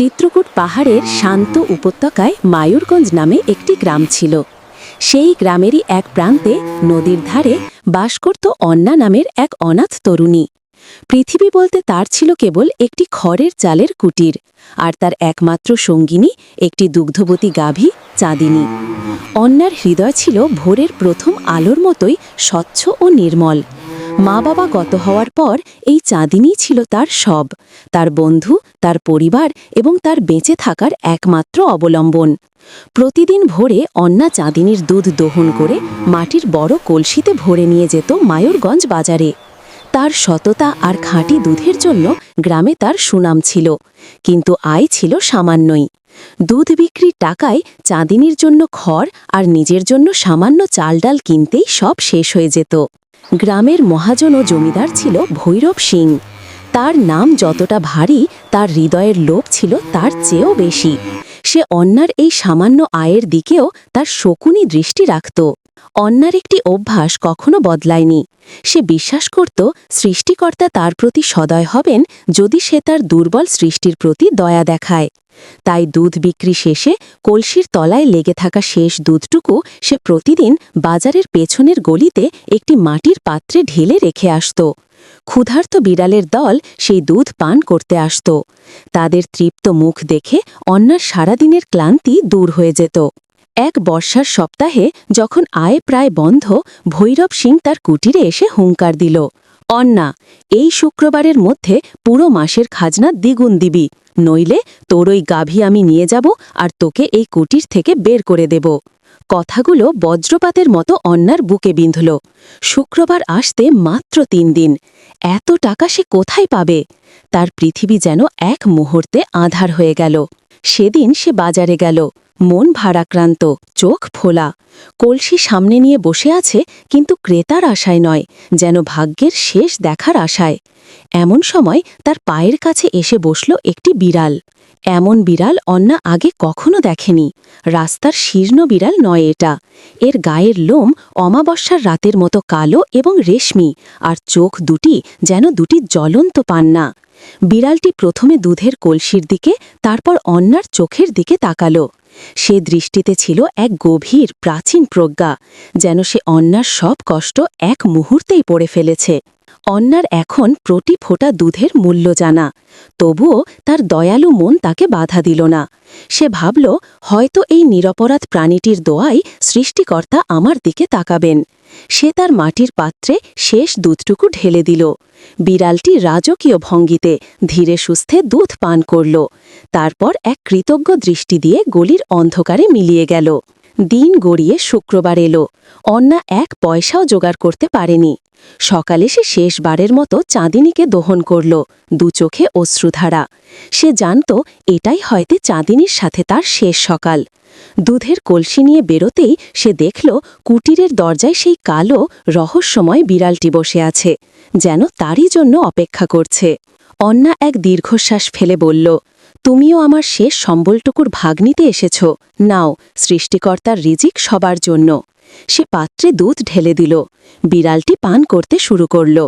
চিত্রকূট পাহাড়ের শান্ত উপত্যকায় মায়ুরগঞ্জ নামে একটি গ্রাম ছিল। সেই গ্রামেরই এক প্রান্তে নদীর ধারে বাস করত অন্না নামের এক অনাথ তরুণী। পৃথিবী বলতে তার ছিল কেবল একটি খড়ের চালের কুটির, আর তার একমাত্র সঙ্গিনী একটি দুগ্ধবতী গাভী চাঁদিনী। অন্যার হৃদয় ছিল ভোরের প্রথম আলোর মতোই স্বচ্ছ ও নির্মল। মা বাবা গত হওয়ার পর এই চাঁদিনী ছিল তার সব। তার বন্ধু, তার পরিবার এবং তার বেঁচে থাকার একমাত্র অবলম্বন। প্রতিদিন ভোরে অন্না চাঁদিনীর দুধ দোহন করে মাটির বড় কলসিতে ভরে নিয়ে যেত মায়ুরগঞ্জ বাজারে। তার সততা আর খাঁটি দুধের জন্য গ্রামে তার সুনাম ছিল, কিন্তু আয় ছিল সামান্যই। দুধ বিক্রির টাকায় চাঁদিনীর জন্য খড় আর নিজের জন্য সামান্য চাল ডাল কিনতেই সব শেষ হয়ে যেত। গ্রামের মহাজন ও জমিদার ছিল ভৈরব সিং। তার নাম যতটা ভারী, তার হৃদয়ের লোভ ছিল তার চেয়েও বেশি। সে অন্যার এই সামান্য আয়ের দিকেও তার শকুনি দৃষ্টি রাখত। অন্যার একটি অভ্যাস কখনো বদলায়নি। সে বিশ্বাস করত, সৃষ্টিকর্তা তার প্রতি সদয় হবেন যদি সে তার দুর্বল সৃষ্টির প্রতি দয়া দেখায়। তাই দুধ বিক্রি শেষে কলসির তলায় লেগে থাকা শেষ দুধটুকু সে প্রতিদিন বাজারের পেছনের গলিতে একটি মাটির পাত্রে ঢেলে রেখে আসত। ক্ষুধার্ত বিড়ালের দল সেই দুধ পান করতে আসত। তাদের তৃপ্ত মুখ দেখে অন্যার সারাদিনের ক্লান্তি দূর হয়ে যেত। এক বর্ষার সপ্তাহে যখন আয় প্রায় বন্ধ, ভৈরব সিং তার কুটিরে এসে হুঙ্কার দিল, অন্না, এই শুক্রবারের মধ্যে পুরো মাসের খাজনা দ্বিগুণ দিবি। নইলে তোর ওই গাভী আমি নিয়ে যাব আর তোকে এই কুটির থেকে বের করে দেব। কথাগুলো বজ্রপাতের মতো অন্যার বুকে বিঁধল। শুক্রবার আসতে মাত্র তিন দিন। এত টাকা সে কোথায় পাবে? তার পৃথিবী যেন এক মুহূর্তে আধার হয়ে গেল। সেদিন সে বাজারে গেল। মন ভারাক্রান্ত, চোখ ফোলা। কলসি সামনে নিয়ে বসে আছে, কিন্তু ক্রেতার আশায় নয়, যেন ভাগ্যের শেষ দেখার আশায়। এমন সময় তার পায়ের কাছে এসে বসল একটি বিড়াল। এমন বিড়াল অন্না আগে কখনো দেখেনি। রাস্তার শীর্ণ বিড়াল নয় এটা। এর গায়ের লোম অমাবস্যার রাতের মতো কালো এবং রেশমি, আর চোখ দুটি যেন দুটি জ্বলন্ত পান্না। বিড়ালটি প্রথমে দুধের কলসির দিকে, তারপর অন্যার চোখের দিকে তাকালো। সে দৃষ্টিতে ছিল এক গভীর, প্রাচীন প্রজ্ঞা, যেন সে অন্যার সব কষ্ট এক মুহূর্তেই পড়ে ফেলেছে। অন্যার এখন প্রতি ফোঁটা দুধের মূল্য জানা। তবুও তার দয়ালু মন তাকে বাধা দিল না। সে ভাবল, হয়তো এই নিরপরাধ প্রাণীটির দোয়াই সৃষ্টিকর্তা আমার দিকে তাকাবেন। সে তার মাটির পাত্রে শেষ দুধটুকু ঢেলে দিল। বিড়ালটি রাজকীয় ভঙ্গিতে ধীরে সুস্থে দুধ পান করল। তারপর এক কৃতজ্ঞ দৃষ্টি দিয়ে গলির অন্ধকারে মিলিয়ে গেল। দিন গড়িয়ে শুক্রবার এলো। অন্না এক পয়সাও জোগাড় করতে পারেনি। সকালে সে শেষবারের মতো চাঁদিনীকে দহন করল, দু চোখে অশ্রুধারা। সে জানত এটাই হয়তো চাঁদিনীর সাথে তার শেষ সকাল। দুধের কলসি নিয়ে বেরোতেই সে দেখল কুটিরের দরজায় সেই কালো, রহস্যময় বিড়ালটি বসে আছে, যেন তারই জন্য অপেক্ষা করছে। অন্না এক দীর্ঘশ্বাস ফেলে বলল তুমিও আমার শেষ সম্বলটুকুর ভাগ নিতে এসেছ। নাও সৃষ্টিকর্তার রিজিক সবার জন্য। সে পাত্রে দুধ ঢেলে দিল। বিড়ালটি পান করতে শুরু করল।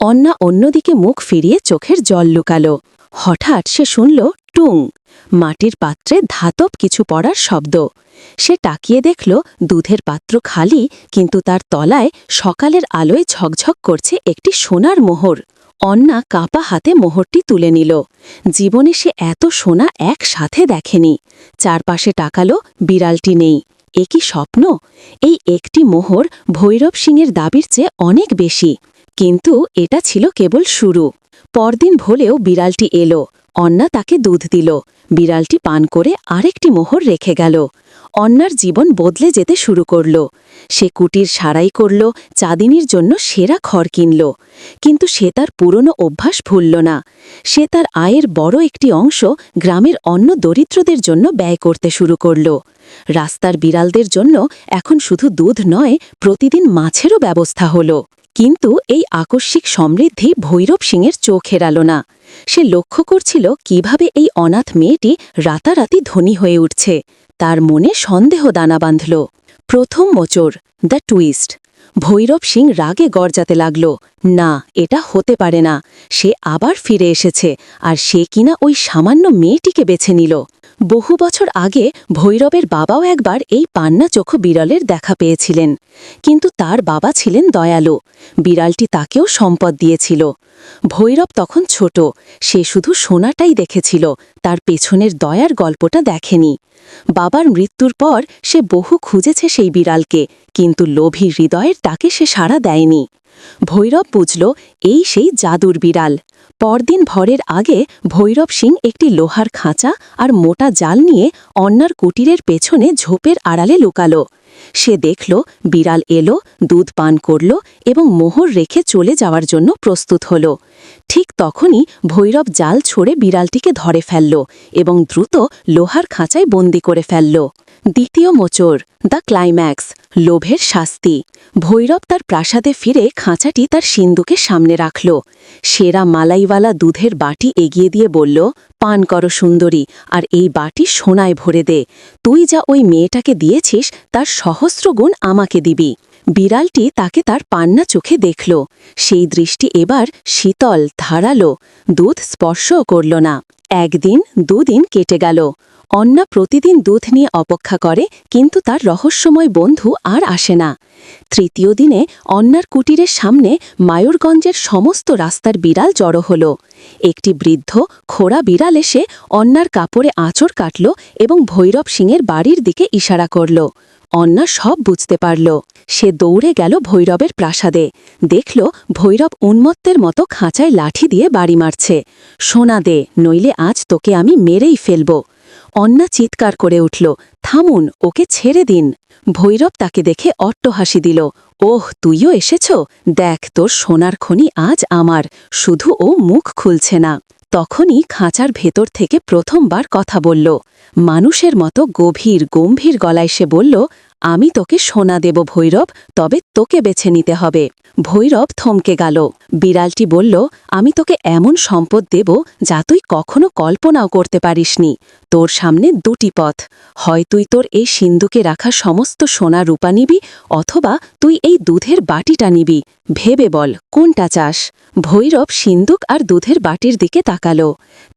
অন্না অন্যদিকে মুখ ফিরিয়ে চোখের জল লুকাল। হঠাৎ সে শুনল, টুং! মাটির পাত্রে ধাতব কিছু পড়ার শব্দ। সে টাকিয়ে দেখল, দুধের পাত্র খালি, কিন্তু তার তলায় সকালের আলোয় ঝকঝক করছে একটি সোনার মোহর। অন্না কাপা হাতে মোহরটি তুলে নিল। জীবনে সে এত সোনা একসাথে দেখেনি। চারপাশে টাকালো বিড়ালটি নেই। এ কি স্বপ্ন? এই একটি মোহর ভৈরব সিংয়ের দাবির চেয়ে অনেক বেশি। কিন্তু এটা ছিল কেবল শুরু। পরদিন ভোলেও বিড়ালটি এলো। অন্না তাকে দুধ দিল। বিড়ালটি পান করে আরেকটি মোহর রেখে গেল। অন্নার জীবন বদলে যেতে শুরু করল। সে কুটির সারাই করল, চাঁদিনীর জন্য সেরা খড় কিনল। কিন্তু সে তার পুরনো অভ্যাস ভুলল না। সে তার আয়ের বড় একটি অংশ গ্রামের অন্য দরিদ্রদের জন্য ব্যয় করতে শুরু করল। রাস্তার বিড়ালদের জন্য এখন শুধু দুধ নয়, প্রতিদিন মাছেরও ব্যবস্থা হল। কিন্তু এই আকস্মিক সমৃদ্ধি ভৈরব সিংয়ের চোখ এড়াল না। সে লক্ষ্য করছিল কীভাবে এই অনাথ মেয়েটি রাতারাতি ধনী হয়ে উঠছে। তার মনে সন্দেহ দানা বাঁধল। প্রথম মোচর দ্য টুইস্ট। ভৈরব সিং রাগে গর্জাতে লাগল, না, এটা হতে পারে না। সে আবার ফিরে এসেছে, আর সে কিনা ওই সামান্য মেয়েটিকে বেছে নিল। বহু বছর আগে ভৈরবের বাবাও একবার এই পান্না চোখ বিড়ালের দেখা পেয়েছিলেন। কিন্তু তার বাবা ছিলেন দয়ালু। বিড়ালটি তাকেও সম্পদ দিয়েছিল। ভৈরব তখন ছোট। সে শুধু সোনাটাই দেখেছিল, তার পেছনের দয়ার গল্পটা দেখেনি। বাবার মৃত্যুর পর সে বহু খুঁজেছে সেই বিড়ালকে, কিন্তু লোভী হৃদয়ের ডাকে সে সাড়া দেয়নি। ভৈরব বুঝল, এই সেই জাদুর বিড়াল। পরদিন ভরের আগে ভৈরব সিং একটি লোহার খাঁচা আর মোটা জাল নিয়ে অন্যার কুটিরের পেছনে ঝোপের আড়ালে লুকালো। সে দেখল, বিড়াল এলো, দুধ পান করল এবং মোহর রেখে চলে যাওয়ার জন্য প্রস্তুত হল। ঠিক তখনই ভৈরব জাল ছড়ে বিড়ালটিকে ধরে ফেলল এবং দ্রুত লোহার খাঁচায় বন্দি করে ফেলল। দ্বিতীয় মোচর দ্য ক্লাইম্যাক্স, লোভের শাস্তি। ভৈরব তার প্রাসাদে ফিরে খাঁচাটি তার সিন্ধুকে সামনে রাখল। সেরা মালাইওয়ালা দুধের বাটি এগিয়ে দিয়ে বলল পান করো সুন্দরী, আর এই বাটি সোনায় ভরে দে। তুই যা ওই মেয়েটাকে দিয়েছিস, তার সহস্র গুণ আমাকে দিবি। বিড়ালটি তাকে তার পান্না চোখে দেখল। সেই দৃষ্টি এবার শীতল, ধারালো, দুধ স্পর্শও করল না। একদিন, দুদিন কেটে গেল। অন্না প্রতিদিন দুধ নিয়ে অপেক্ষা করে, কিন্তু তার রহস্যময় বন্ধু আর আসে না। তৃতীয় দিনে অন্নার কুটিরের সামনে মায়ুরগঞ্জের সমস্ত রাস্তার বিড়াল জড়ো হল। একটি বৃদ্ধ খোড়া বিড়াল এসে অন্নার কাপড়ে আঁচড় কাটল এবং ভৈরব সিংয়ের বাড়ির দিকে ইশারা করল। অন্না সব বুঝতে পারল। সে দৌড়ে গেল ভৈরবের প্রাসাদে। দেখল ভৈরব উন্মত্তের মতো খাঁচায় লাঠি দিয়ে বাড়ি মারছে। সোনা দে, নইলে আজ তোকে আমি মেরেই ফেলব। অন্না চিৎকার করে উঠল, থামুন, ওকে ছেড়ে দিন। ভৈরব তাকে দেখে অট্টহাসি দিল, ওহ, তুইও এসেছ? দেখ, তোর সোনার খনি আজ আমার, শুধু ও মুখ খুলছে না। তখনই খাঁচার ভেতর থেকে প্রথমবার কথা বলল। মানুষের মতো গভীর, গম্ভীর গলায় সে বলল, আমি তোকে সোনা দেব ভৈরব, তবে তোকে বেছে নিতে হবে। ভৈরব থমকে গেল। বিড়ালটি বলল, আমি তোকে এমন সম্পদ দেব যা তুই কখনো কল্পনাও করতে পারিসনি। তোর সামনে দুটি পথ। হয় তুই তোর এই সিন্ধুকে রাখা সমস্ত সোনা রূপা নিবি, অথবা তুই এই দুধের বাটিটা নিবি। ভেবে বল, কোনটা চাস? ভৈরব সিন্দুক আর দুধের বাটির দিকে তাকালো।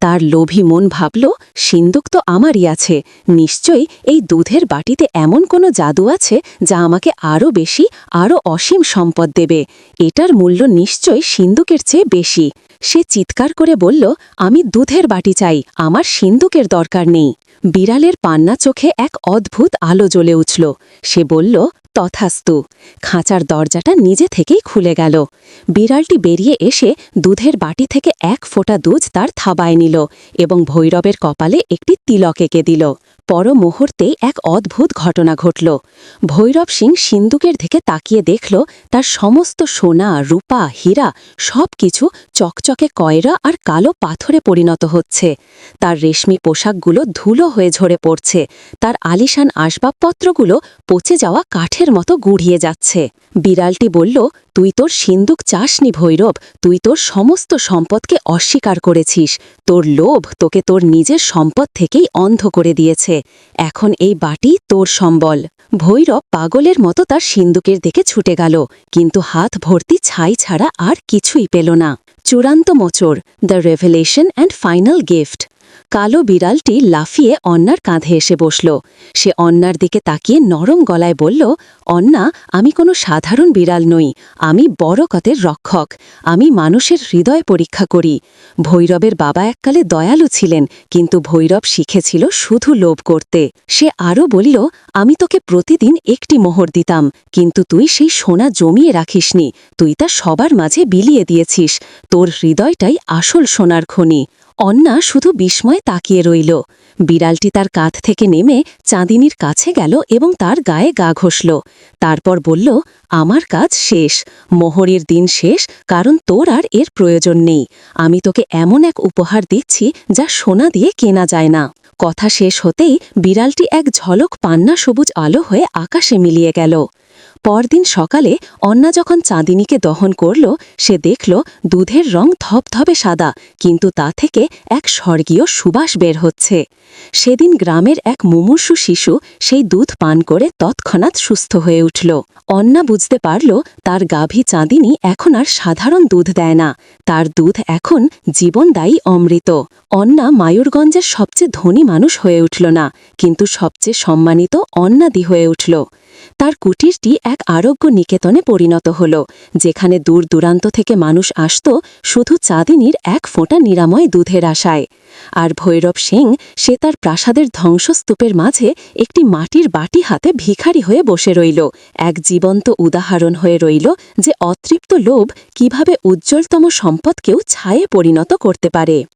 তার লোভী মন ভাবল, সিন্দুক তো আমারই আছে। নিশ্চয়ই এই দুধের বাটিতে এমন কোনো জাদু আছে যা আমাকে আরও বেশি, আরও অসীম সম্পদ দেবে। এটার মূল্য নিশ্চয়ই সিন্দুকের চেয়ে বেশি। সে চিৎকার করে বলল, আমি দুধের বাটি চাই, আমার সিন্দুকের দরকার নেই। বিড়ালের পান্না চোখে এক অদ্ভুত আলো জ্বলে উঠল। সে বলল তথাস্তু। খাঁচার দরজাটা নিজে থেকেই খুলে গেল। বিড়ালটি বেরিয়ে এসে দুধের বাটি থেকে এক ফোঁটা দুধ তার থাবায় নিল এবং ভৈরবের কপালে একটি তিলক এঁকে দিল। পর মুহূর্তে এক অদ্ভুত ঘটনা ঘটল। ভৈরব সিং সিন্দুকের দিকে তাকিয়ে দেখল, তার সমস্ত সোনা, রূপা, হীরা সব কিছু চকচকে কয়রা আর কালো পাথরে পরিণত হচ্ছে। তার রেশমি পোশাকগুলো ধুলো হয়ে ঝরে পড়ছে। তার আলিশান আসবাবপত্রগুলো পচে যাওয়া কাঠের মতো গুড়িয়ে যাচ্ছে। বিড়ালটি বলল তুই তোর সিন্দুক চাসনি, ভৈরব। তুই তোর সমস্ত সম্পদকে অস্বীকার করেছিস। তোর লোভ তোকে তোর নিজের সম্পদ থেকেই অন্ধ করে দিয়েছে। এখন এই বাটি তোর সম্বল। ভৈরব পাগলের মতো তার সিন্দুকের দিকে ছুটে গেল, কিন্তু হাত ভর্তি ছাই ছাড়া আর কিছুই পেল না। চূড়ান্ত মোচর the revelation and final gift. কালো বিড়ালটি লাফিয়ে অন্যার কাঁধে এসে বসল। সে অন্যার দিকে তাকিয়ে নরম গলায় বলল অন্না, আমি কোনো সাধারণ বিড়াল নই, আমি বড় কতের রক্ষক, আমি মানুষের হৃদয় পরীক্ষা করি। ভৈরবের বাবা এককালে দয়ালু ছিলেন, কিন্তু ভৈরব শিখেছিল শুধু লোভ করতে। সে আরও বলল, আমি তোকে প্রতিদিন একটি মোহর দিতাম, কিন্তু তুই সেই সোনা জমিয়ে রাখিসনি, তুই তা সবার মাঝে বিলিয়ে দিয়েছিস, তোর হৃদয়টাই আসল সোনার খনি। অন্না শুধু বিস্ময়ে তাকিয়ে রইল। বিড়ালটি তার কাঁধ থেকে নেমে চাঁদিনীর কাছে গেল এবং তার গায়ে গা ঘষল। তারপর বলল, আমার কাজ শেষ। মোহরের দিন শেষ, কারণ তোর আর এর প্রয়োজন নেই। আমি তোকে এমন এক উপহার দিচ্ছি, যা সোনা দিয়ে কেনা যায় না। কথা শেষ হতেই বিড়ালটি এক ঝলক পান্না সবুজ আলো হয়ে আকাশে মিলিয়ে গেল। পরদিন সকালে অন্না যখন চাঁদিনীকে দহন করল, সে দেখল দুধের রং ধপধপে সাদা, কিন্তু তা থেকে এক স্বর্গীয় সুবাস বের হচ্ছে। সেদিন গ্রামের এক মুমূর্ষু শিশু সেই দুধ পান করে তৎক্ষণাৎ সুস্থ হয়ে উঠল। অন্না বুঝতে পারল তার গাভী চাঁদিনী এখন আর সাধারণ দুধ দেয় না, তার দুধ এখন জীবনদায়ী অমৃত। অন্না মায়ুরগঞ্জের সবচেয়ে ধনী মানুষ হয়ে উঠল না, কিন্তু সবচেয়ে সম্মানিত অন্নাদি হয়ে উঠল। তার কুটিরটি এক আরোগ্য নিকেতনে পরিণত হল, যেখানে দূর দূরান্ত থেকে মানুষ আসত শুধু চাঁদিনীর এক ফোঁটা নিরাময় দুধের আশায়। আর ভৈরব সিং সে তার প্রাসাদের ধ্বংসস্তূপের মাঝে একটি মাটির বাটি হাতে ভিখারি হয়ে বসে রইল, এক জীবন্ত উদাহরণ হয়ে রইল যে অতৃপ্ত লোভ কীভাবে উজ্জ্বলতম সম্পদকেও ছায়ে পরিণত করতে পারে।